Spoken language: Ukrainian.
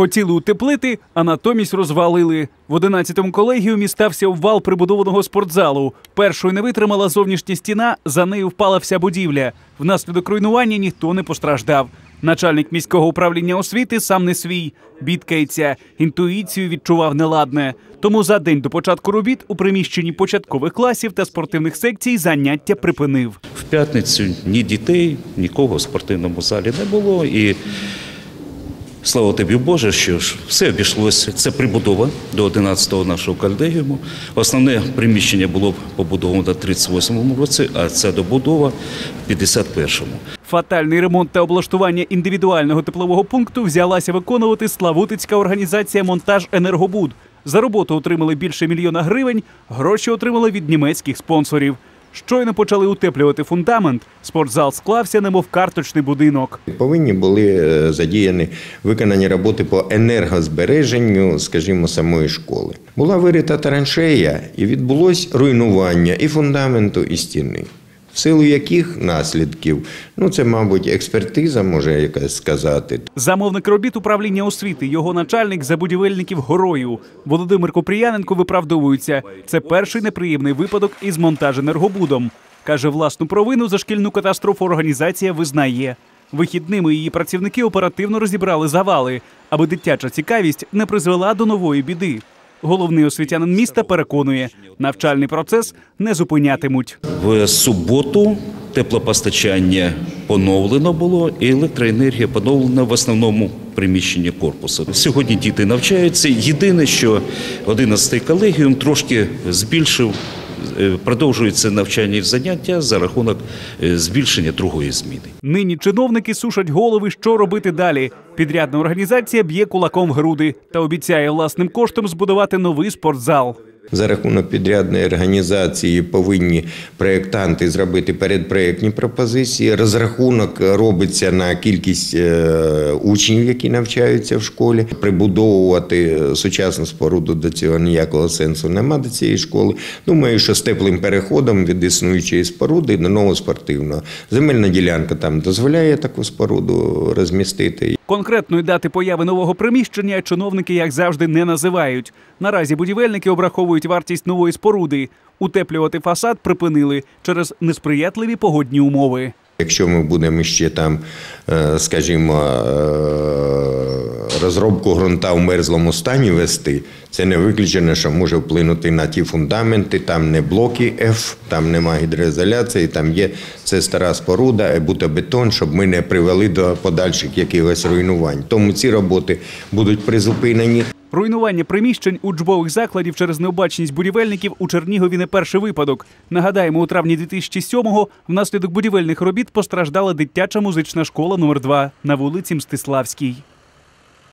Хотіли утеплити, а натомість розвалили. В 11-му колегіумі стався обвал прибудованого спортзалу. Першою не витримала зовнішня стіна, за нею впала вся будівля. Внаслідок руйнування ніхто не постраждав. Начальник міського управління освіти сам не свій. Бідкається, інтуїцію відчував неладне. Тому за день до початку робіт у приміщенні початкових класів та спортивних секцій заняття припинив. В п'ятницю ні дітей, нікого в спортивному залі не було. І слава тобі Боже, що ж все обійшлося. Це прибудова до 11-го нашого кальдегіуму. Основне приміщення було побудовано в 38-му році, а ця добудова в 51-му. Фатальний ремонт та облаштування індивідуального теплового пункту взялася виконувати славутицька організація Монтаж Енергобуд. За роботу отримали більше мільйона гривень. Гроші отримали від німецьких спонсорів. Щойно почали утеплювати фундамент. Спортзал склався, немов карточний будинок. Повинні були е, задіяні виконані роботи по енергозбереженню, скажімо, самої школи. Була вирита траншея і відбулось руйнування і фундаменту, і стіни. В силу яких наслідків? Ну, це, мабуть, експертиза може якась сказати. Замовник робіт управління освіти, його начальник за будівельників горою. Володимир Купріяненко виправдовується. Це перший неприємний випадок із монтаж-енергобудом. Каже, власну провину за шкільну катастрофу організація визнає. Вихідними її працівники оперативно розібрали завали, аби дитяча цікавість не призвела до нової біди. Головний освітянин міста переконує, навчальний процес не зупинятимуть. В суботу теплопостачання поновлено було, і електроенергія поновлена в основному приміщенні корпусу. Сьогодні діти навчаються. Єдине, що 11-й колегіум трошки збільшив. Е, навчальні навчання і заняття за рахунок е, збільшення другої зміни. Нині чиновники сушать голови, що робити далі. Підрядна організація б'є кулаком в груди та обіцяє власним коштом збудувати новий спортзал. За рахунок підрядної організації повинні проєктанти зробити передпроєктні пропозиції. Розрахунок робиться на кількість е, учнів, які навчаються в школі. Прибудовувати сучасну споруду до цього ніякого сенсу нема до цієї школи. Думаю, що з теплим переходом від існуючої споруди до нового спортивного. Земельна ділянка там дозволяє таку споруду розмістити. Конкретної дати появи нового приміщення чиновники, як завжди, не називають. Наразі будівельники обраховують вартість нової споруди. Утеплювати фасад припинили через несприятливі погодні умови. Якщо ми будемо ще там, е, скажімо, е, розробку ґрунта в мерзлому стані вести, це не виключено, що може вплинути на ті фундаменти. Там не блоки F, там нема гідроізоляції, там є це стара споруда, і бутобетон, щоб ми не привели до подальших якихось руйнувань. Тому ці роботи будуть призупинені. Руйнування приміщень учбових закладів через необачність будівельників у Чернігові не перший випадок. Нагадаємо, у травні 2007-го внаслідок будівельних робіт постраждала дитяча музична школа номер 2 на вулиці Мстиславській.